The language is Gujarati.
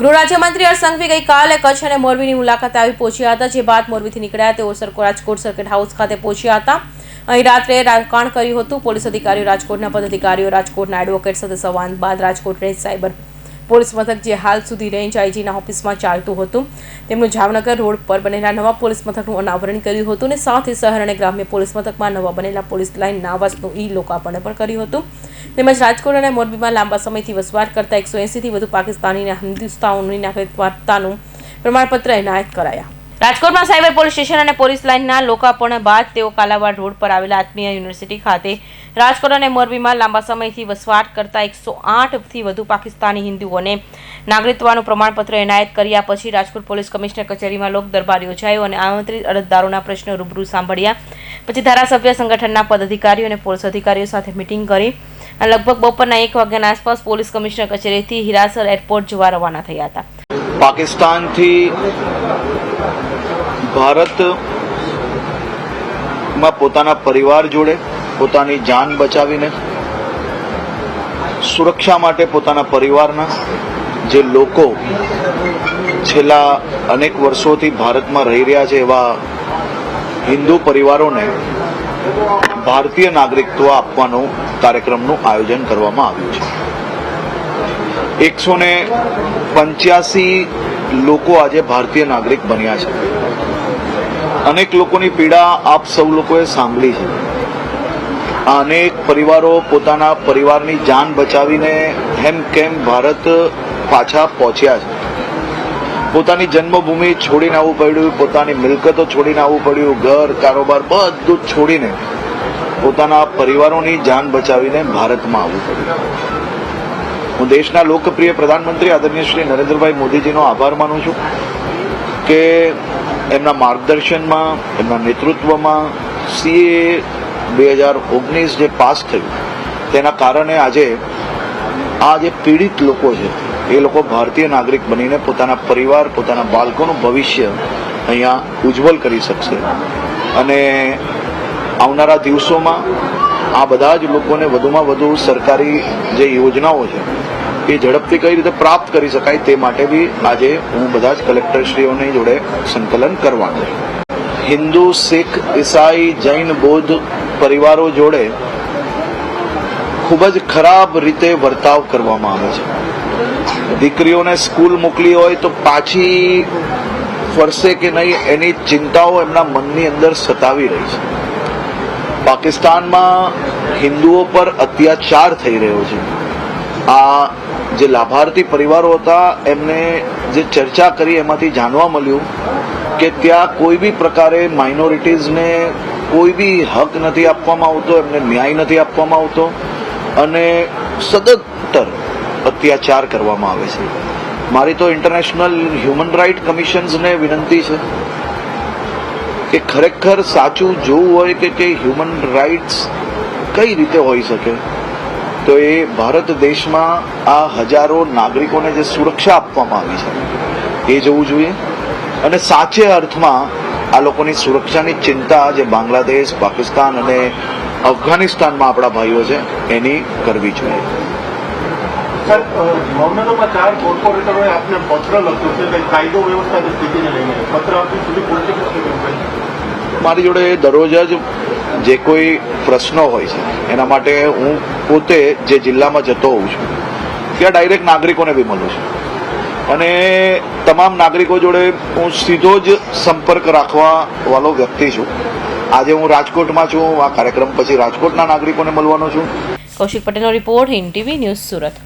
ગૃહ રાજ્યમંત્રી હર્ષ સંઘવી ગઈકાલે કચ્છ અને મોરબીની મુલાકાતે આવી પહોંચ્યા હતા. જે બાદ મોરબીથી નીકળ્યા તેઓ રાજકોટ સર્કિટ હાઉસ ખાતે પહોંચ્યા હતા. અહીં રાત્રે રોકાણ કર્યું હતું. પોલીસ અધિકારીઓ રાજકોટના પદાધિકારીઓ, રાજકોટના એડવોકેટ સાથે સંવાદ બાદ રાજકોટ રેન્જ સાયબર પોલીસ મથક જે હાલ સુધી રેન્જ આઈજીના ઓફિસમાં ચાલતું હતું તેમનું જામનગર રોડ પર બનેલા નવા પોલીસ મથકનું અનાવરણ કર્યું હતું અને સાથે શહેર અને ગ્રામ્ય પોલીસ મથકમાં નવા બનેલા પોલીસ લાઇનના આવાસનું ઈ લોકાર્પણ પણ કર્યું હતું. તેમજ રાજકોટ અને મોરબીમાં લાંબા સમયથી વસવાટ કરતા એકસો એંસીથી વધુ પાકિસ્તાની અને હિન્દુસ્તાનોની નાગરિકતાનું પ્રમાણપત્ર એનાયત કરાયા. રાજકોટમાં સાયબર પોલીસ સ્ટેશન અને પોલીસ લાઇનના લોકાર્પણ બાદ તેઓ કાલાવાડ રોડ પર આવેલા આત્મીય યુનિવર્સિટી ખાતે રાજકોટ અને મોરબીમાં લાંબા સમયથી વસવાટ કરતા એકસો આઠથી વધુ પાકિસ્તાની હિન્દુઓને નાગરિકત્વનું પ્રમાણપત્ર એનાયત કર્યા પછી રાજકોટ પોલીસ કમિશનર કચેરીમાં લોક દરબાર યોજાયો અને આમંત્રિત અરજદારોના પ્રશ્નો રૂબરૂ સાંભળ્યા. પછી ધારાસભ્ય સંગઠનના પદાધિકારીઓ અને પોલીસ અધિકારીઓ સાથે મિટિંગ કરી અને લગભગ બપોરના એક વાગ્યાના આસપાસ પોલીસ કમિશનર કચેરીથી હિરાસર એરપોર્ટ જવા રવાના થયા હતા. પાકિસ્તાનથી ભારતમાં પોતાના પરિવાર જોડે પોતાની જાન બચાવીને સુરક્ષા માટે પોતાના પરિવારના જે લોકો છેલ્લા અનેક વર્ષોથી ભારતમાં રહી રહ્યા છે એવા હિન્દુ પરિવારોને ભારતીય નાગરિકત્વ આપવાનું કાર્યક્રમનું આયોજન કરવામાં આવ્યું છે. એકસો ને લોકો આજે ભારતીય નાગરિક બન્યા છે. અનેક લોકોની પીડા આપ સૌ લોકોએ સાંભળી છે. આ અનેક પરિવારો પોતાના પરિવારની જાન બચાવીને હેમ કેમ ભારત પાછા પહોંચ્યા છે. પોતાની જન્મભૂમિ છોડીને આવવું પડ્યું, પોતાની મિલકતો છોડીને આવવું પડ્યું, ઘર, કારોબાર બધું છોડીને પોતાના પરિવારોની જાન બચાવીને ભારતમાં આવવું પડ્યું. હું દેશના લોકપ્રિય પ્રધાનમંત્રી આદરણીય શ્રી નરેન્દ્રભાઈ મોદીજીનો આભાર માનું છું કે એમના માર્ગદર્શનમાં, એમના નેતૃત્વમાં, સીએ બે હજાર ઓગણીસ જે પાસ થયું, તેના કારણે આજે આ જે પીડિત લોકો છે, એ લોકો ભારતીય નાગરિક બનીને પોતાના પરિવાર, પોતાના બાળકોનું ભવિષ્ય અહીંયા ઉજ્જવલ કરી શકશે. અને આવનારા દિવસોમાં આ બધા જ લોકોને વધુમાં વધુ સરકારી જે યોજનાઓ છે એ ઝડપથી કઈ રીતે પ્રાપ્ત કરી શકાય તે માટે બી આજે હું બધા જ કલેક્ટરશ્રીઓની જોડે સંકલન કરવાનું હિન્દુ, શીખ, ઈસાઈ, જૈન, બૌદ્ધ પરિવારો જોડે ખૂબ જ ખરાબ રીતે વર્તાવ કરવામાં આવે છે. દીકરીઓને સ્કૂલ મોકલી હોય તો પાછી ફરશે કે નહીં એની ચિંતાઓ એમના મનની અંદર સતાવી રહી છે. પાકિસ્તાનમાં હિન્દુઓ પર અત્યાચાર થઈ રહ્યો છે. આ જે લાભાર્થી પરિવારો હતા, એમને જે ચર્ચા કરી, એમાંથી જાણવા મળ્યું કે ત્યાં કોઈ બી પ્રકારે માઇનોરિટીઝને કોઈ બી હક નથી આપવામાં આવતો, એમને ન્યાય નથી આપવામાં આવતો અને સદંતર અત્યાચાર કરવામાં આવે છે. મારી તો ઇન્ટરનેશનલ હ્યુમન રાઇટ કમિશન્સને વિનંતી છે કે ખરેખર સાચું જોવું હોય કે કે હ્યુમન રાઇટ્સ કઈ રીતે હોઈ શકે? તો એ ભારત દેશમાં આ હજારો નાગરિકોને જે સુરક્ષા આપવામાં આવી છે એ જોવું જોઈએ. અને સાચે અર્થમાં આ લોકોની સુરક્ષાની ચિંતા જે બાંગ્લાદેશ પાકિસ્તાન અને અફઘાનિસ્તાનમાં આપણા ભાઈઓ છે એની કરવી જોઈએ. ભાવનગરમાં ચાર કોર્પોરેટરોએ આપને પત્ર લખ્યો છે કે કાયદો વ્યવસ્થાની સ્થિતિને લઈને. પત્ર આપ્યું સુધી પહોંચી મારી જોડે દરરોજ જ જે કોઈ પ્રશ્નો હોય છે, એના માટે હું પોતે જે જિલ્લામાં જતો હોઉં છું, ત્યાં ડાયરેક્ટ નાગરિકોને બી મળું છું. અને તમામ નાગરિકો જોડે હું સીધો જ સંપર્ક રાખવા વાળો વ્યક્તિ છું. આજે હું રાજકોટમાં છું આ કાર્યક્રમ પછી રાજકોટના નાગરિકોને મળવાનો છું. કૌશિક પટેલનો report Hind TV news Surat.